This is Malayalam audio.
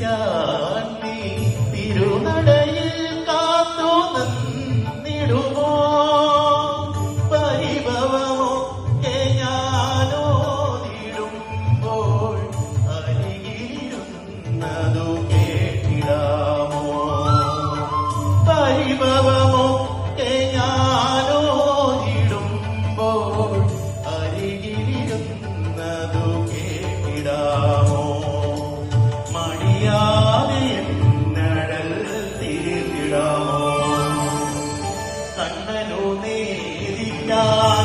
ചാർത്തി തിരുനടയിൽ കാത്തു നിന്നിടുമോ? പരിഭവമൊക്കെ ഞാനോതിടുമ്പോൾ അരികിരുന്നതു കേട്ടിടാമോ? പരിഭവമൊക്കെ ഞാനോതിടുമ്പോൾ അരികിരുന്നതു കേട്ടിടാമോ? കണ്ണനു നേരിക്കാൻ